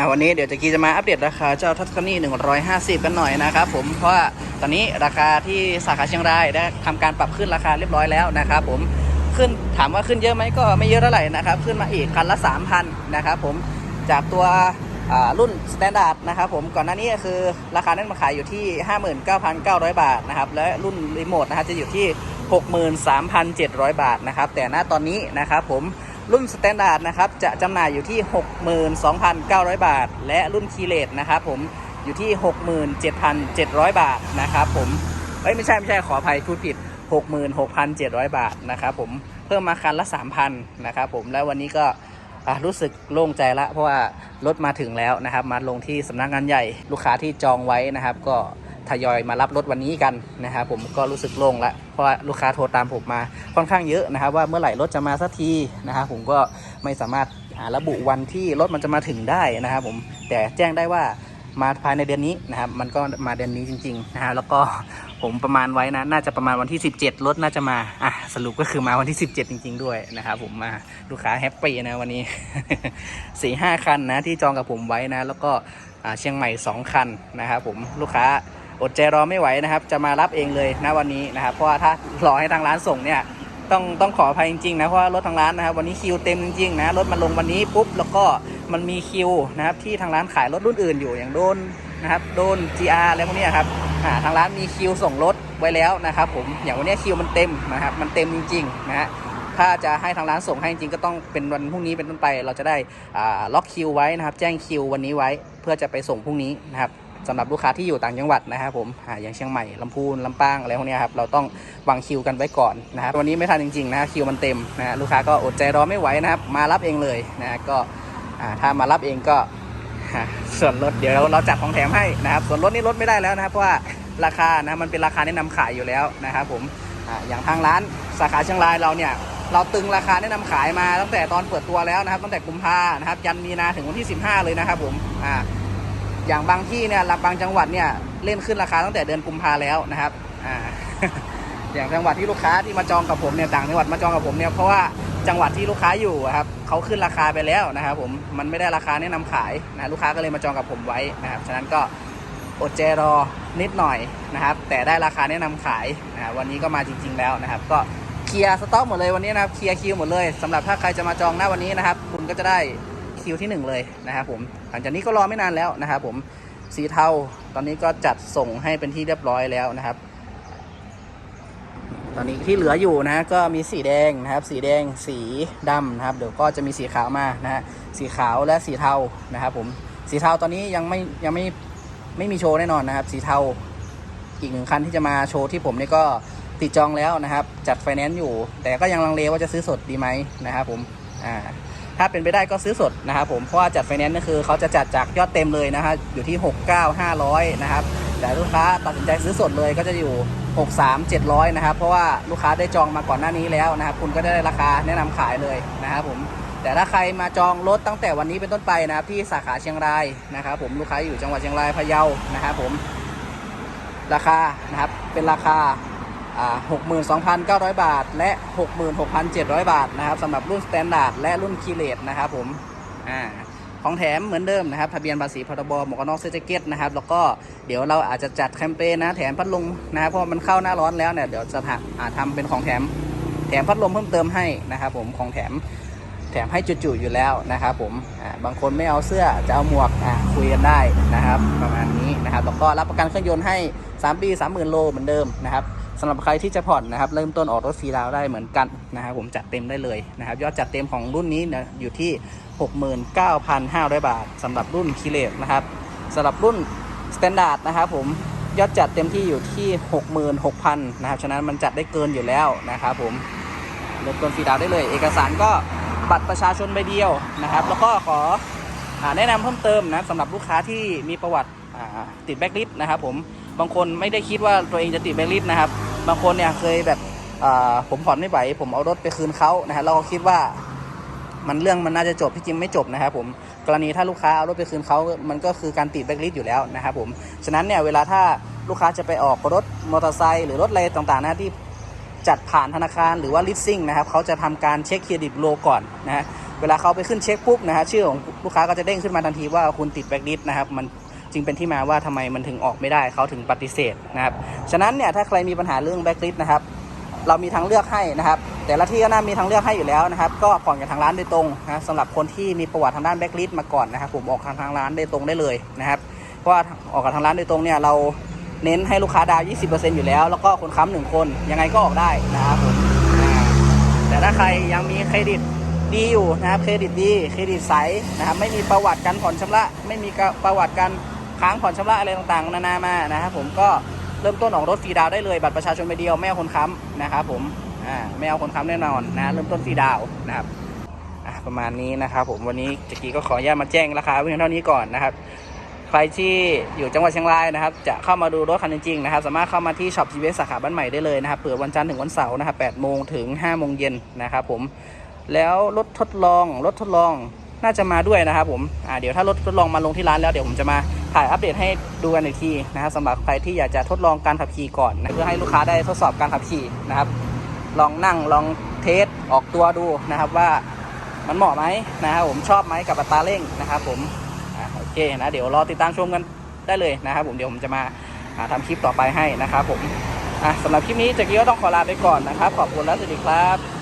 อ่าวันนี้เดี๋ยวจะกีจะมาอัปเดตราคาเจ้าทัสคานี่150 กันหน่อยนะครับผมเพราะว่าตอนนี้ราคาที่สาขาเชียงรายได้ทำการปรับขึ้นราคาเรียบร้อยแล้วนะครับผมขึ้นถามว่าขึ้นเยอะไหมก็ไม่เยอะเท่าไหร่นะครับขึ้นมาอีกคันละ 3,000นะครับผมจากตัวรุ่นสแตนดาร์ดนะครับผมก่อนหน้านี้คือราคานั้นมาขายอยู่ที่ 59,900 บาทนะครับและรุ่นรีโมทนะครับจะอยู่ที่ 63,700 บาทนะครับแต่ณตอนนี้นะครับผม รุ่นสแตนดาร์ดนะครับจะจำหน่ายอยู่ที่ 62,900 บาท และรุ่นคีเลตนะครับผมอยู่ที่ 67,700 บาทนะครับผมเอ้ยไม่ใช่ไม่ใช่ขออภัยพูดผิด 66,700 บาทนะครับผมเพิ่มมาคันละ 3,000นะครับผมแล้ววันนี้ก็รู้สึกโล่งใจละเพราะว่ารถมาถึงแล้วนะครับ มาลงที่สำนักงานใหญ่ลูกค้าที่จองไว้นะครับ ก็ ทยอยมารับรถวันนี้กันนะครับผมก็รู้สึกโล่งละเพราะลูกค้าโทรตามผมมาค่อนข้างเยอะนะครับว่าเมื่อไหร่รถจะมาสักทีนะครับผมก็ไม่สามารถหาระบุวันที่รถมันจะมาถึงได้นะครับผมแต่แจ้งได้ว่ามาภายในเดือนนี้นะครับมันก็มาเดือนนี้จริงๆนะฮะแล้วก็ผมประมาณไว้นะน่าจะประมาณวันที่ 17 รถน่าจะมาอะสรุปก็คือมาวันที่ 17 จริง ๆ ด้วยนะครับผมมาลูกค้าแฮปปี้นะวันนี้สี่ห้าคันนะที่จองกับผมไว้นะ แล้วก็เชียงใหม่ 2 คันนะครับผมลูกค้า อดใจรอไม่ไหวนะครับ จะมารับเองเลยนะวันนี้นะครับ เพราะว่าถ้ารอให้ทางร้านส่งเนี่ยต้องต้องขออภัยจริงๆนะเพราะว่ารถทางร้านนะครับ วันนี้คิวเต็มจริงๆนะรถมันลงวันนี้ปุ๊บแล้วก็มันมีคิวนะครับ ที่ทางร้านขายรถรุ่นอื่นอยู่อย่างโดนนะครับโดน GR อะไรพวกนี้ครับทางร้านมีคิวส่งรถไว้แล้วนะครับ ผมอย่างวันนี้คิวมันเต็มนะครับ มันเต็มจริงๆนะฮะถ้าจะให้ทางร้านส่งให้จริงก็ต้องเป็นวันพรุ่งนี้เป็นต้นไป เราจะได้ล็อกคิวไว้นะครับ แจ้งคิววันนี้ไว้เพื่อจะไปส่งพรุ่งนี้นะครับ สำหรับลูกค้าที่อยู่ต่างจังหวัดนะครับผมออย่างเชียงใหม่ลำพูนลำปางอะไรพวกนี้ครับเราต้องวางคิวกันไว้ก่อนนะครับวันนี้ไม่ทันจริงๆนะคิวมันเต็มนะลูกค้าก็อดใจรอไม่ไหวนะครับมารับเองเลยนะก็ถ้ามารับเองก็ส่วนลดเดี๋ยวเราเราจัดของแถมให้นะครับ ส่วนลดนี่ลดไม่ได้แล้วนะครับเพราะว่าราคานะมันเป็นราคาแนะนำขายอยู่แล้วนะครับผมออย่างทางร้านสาขาเชียงรายเราเนี่ยเราตึงราคาแนะนำขายมาตั้งแต่ตอนเปิดตัวแล้วนะครับ ตั้งแต่กุมภานะครับยันมีนาถึงวันที่ 15 เลยนะครับผมอ่า อย่างบางที่เนี่ยรับบางจังหวัดเนี่ยเล่นขึ้นราคาตั้งแต่เดือนกุมภาแล้วนะครับอ่าอย่างจังหวัดที่ลูกค้าที่มาจองกับผมเนี่ยต่างจังหวัดมาจองกับผมเนี่ยเพราะว่าจังหวัดที่ลูกค้าอยู่ครับเขาขึ้นราคาไปแล้วนะครับผมมันไม่ได้ราคาแนะนำขายนะลูกค้าก็เลยมาจองกับผมไว้นะครับฉะนั้นก็อดใจรอนิดหน่อยนะครับ แต่ได้ราคาแนะนำขายนะวันนี้ก็มาจริง ๆ แล้วนะครับ ก็เคลียร์สต็อกหมดเลยวันนี้นะครับเคลียร์คิวหมดเลยสำหรับถ้าใครจะมาจองหน้าวันนี้นะครับ คุณก็จะได้ คิวที่หนึ่งเลยนะครับผมหลังจากนี้ก็รอไม่นานแล้วนะครับผมสีเทาตอนนี้ก็จัดส่งให้เป็นที่เรียบร้อยแล้วนะครับ ตอนนี้ที่เหลืออยู่นะก็มีสีแดงนะครับ สีแดงสีดำนะครับ เดี๋ยวก็จะมีสีขาวมานะฮะสีขาวและสีเทานะครับผมสีเทาตอนนี้ยังไม่ยังไม่ไม่มีโชว์แน่นอนนะครับ สีเทาอีกหนึ่งคันที่จะมาโชว์ที่ผมนี่ก็ติดจองแล้วนะครับ จัดไฟแนนซ์อยู่ แต่ก็ยังลังเลว่าจะซื้อสดดีไหมนะครับผมอ่า ถ้าเป็นไปได้ก็ซื้อสดนะครับผมเพราะว่าจัดไฟแนนซ์นี่คือเขาจะจัดจากยอดเต็มเลยนะฮะอยู่ที่ 69 500 นะครับ แต่ลูกค้าตัดสินใจซื้อสดเลยก็จะอยู่ 63 700 นะครับ เพราะว่าลูกค้าได้จองมาก่อนหน้านี้แล้วนะครับ คุณก็ได้ราคาแนะนำขายเลยนะครับผมแต่ถ้าใครมาจองรถตั้งแต่วันนี้เป็นต้นไปนะครับ ที่สาขาเชียงรายนะครับ ผมลูกค้าอยู่จังหวัดเชียงรายพะเยานะครับผมราคานะครับเป็นราคา 62,900 บาท และ 66,700 บาทนะครับสำหรับรุ่นสแตนดาร์ดและรุ่นคีเลตนะครับผมอ่าของแถมเหมือนเดิมนะครับทะเบียนภาษีพรบหมวกกันน็อกเซอร์เกตนะครับแล้วก็เดี๋ยวเราอาจจะจัดแคมเปญนะแถมพัดลมนะครับเพราะมันเข้าหน้าร้อนแล้วเนี่ยเดี๋ยวจะทำอ่าเป็นของแถมแถมพัดลมเพิ่มเติมให้นะครับผมของแถมแถมให้จุๆอยู่แล้วนะครับผมบางคนไม่เอาเสื้อจะเอาหมวกคุยกันได้นะครับประมาณนี้นะครับแล้วก็รับประกันเครื่องยนต์ให้ 3 ปี 30,000 โลเหมือนเดิมนะครับ สำหรับใครที่จะผ่อนนะครับเริ่มต้นออกรถฟรีดาวได้เหมือนกันนะครับผมจัดเต็มได้เลยนะครับยอดจัดเต็มของรุ่นนี้นี่ยอยู่ที่ 69,500 บาทสำหรับรุ่นคิเลตนะครับสำหรับรุ่นสแตนดาร์ดนะครับผมยอดจัดเต็มที่อยู่ที่ 66,000นะครับฉะนั้นมันจัดได้เกินอยู่แล้วนะครับผมเริ่มต้นฟรีดาวได้เลย เอกสารก็บัตรประชาชนใบเดียวนะครับ แล้วก็ขออแนะนำเพิ่มเติมนะสำหรับลูกค้าที่มีประวัติติดแบ็กลิสต์นะครับผมบางคนไม่ได้คิดว่าตัวเองจะติดแบ็กลิสต์นะครับ บางคนเนี่ยเคยแบบผมผ่อนไม่ไหวผมเอารถไปคืนเขานะฮะเราก็คิดว่ามันเรื่องมันน่าจะจบที่จริงไม่จบนะครับผมกรณีถ้าลูกค้าเอารถไปคืนเขามันก็คือการติดแบล็คลิสต์อยู่แล้วนะครับผมฉะนั้นเนี่ยเวลาถ้าลูกค้าจะไปออกรถมอเตอร์ไซค์หรือรถอะไรต่างๆนะที่จัดผ่านธนาคารหรือว่าลิสซิ่งนะครับเขาจะทำการเช็คเครดิตโลก่อนนะฮะเวลาเขาไปขึ้นเช็คปุ๊บนะฮะชื่อของลูกค้าก็จะเด้งขึ้นมาทันทีว่าคุณติดแบล็คลิสต์นะครับมัน จึงเป็นที่มาว่าทำไมมันถึงออกไม่ได้เขาถึงปฏิเสธนะครับฉะนั้นเนี่ยถ้าใครมีปัญหาเรื่องแบ็คลิสนะครับเรามีทางเลือกให้นะครับ แต่ละที่ก็น่ามีทางเลือกให้อยู่แล้วนะครับ ก็ผ่อนกับทางร้านโดยตรงนะสำหรับคนที่มีประวัติทางด้านแบ็กลิสมาก่อนนะครับผมออกทางทางร้านโดยตรงได้เลยนะครับเพราะว่าออกกับทางร้านโดยตรงเนี่ยเราเน้นให้ลูกค้าดาว 20%อยู่แล้ว แล้วก็คนค้ำหนึ่งคนยังไงก็ออกได้นะครับผมแต่ถ้าใครยังมีเครดิตดีอยู่นะครับเครดิตดีเครดิตใสนะครับไม่มีประวัติการผ่อนชำระ ไม่มีประวัติการ ค้างผ่อนชำระอะไรต่างๆนานามานะครับผมก็เริ่มต้นออกรถฟรีดาวได้เลย บัตรประชาชนใบเดียวไม่เอาคนค้ำนะครับผมอ่าไม่เอาคนค้ำแน่นอนนะเริ่มต้นฟรีดาวนะครับประมาณนี้นะครับผมวันนี้จักรีก็ขออนุญาตมาแจ้งราคาเพียงเท่านี้ก่อนนะครับ ใครที่อยู่จังหวัดเชียงรายนะครับ จะเข้ามาดูรถคันจริงๆนะครับ สามารถเข้ามาที่ช็อป GVS สาขาบ้านใหม่ได้เลยนะครับเปิดวันจันทร์ถึงวันเสาร์นะครับ8โมงถึง5โมงเย็นนะครับผมแล้วรถทดลองรถทดลองน่าจะมาด้วยนะครับผมอ่าเดี๋ยวถ้ารถทดลองมาลงที่ร้านแล้วเดี๋ยวผมจะมา ถ่ายอัปเดตให้ดูกันอีกทีนะครับสำหรับใครที่อยากจะทดลองการขับขี่ก่อนนะเพื่อให้ลูกค้าได้ทดสอบการขับขี่นะครับ ลองนั่งลองเทสออกตัวดูนะครับว่ามันเหมาะไหมนะครับผมชอบไหมกับอัตราเร่งนะครับผมโอเคนะเดี๋ยวรอติดตามชมกันได้เลยนะครับ ผมเดี๋ยวผมจะมาอ่าทำคลิปต่อไปให้นะครับผมสำหรับคลิปนี้จากกี้ก็ต้องขอลาไปก่อนนะครับ ขอบคุณและสวัสดีครับ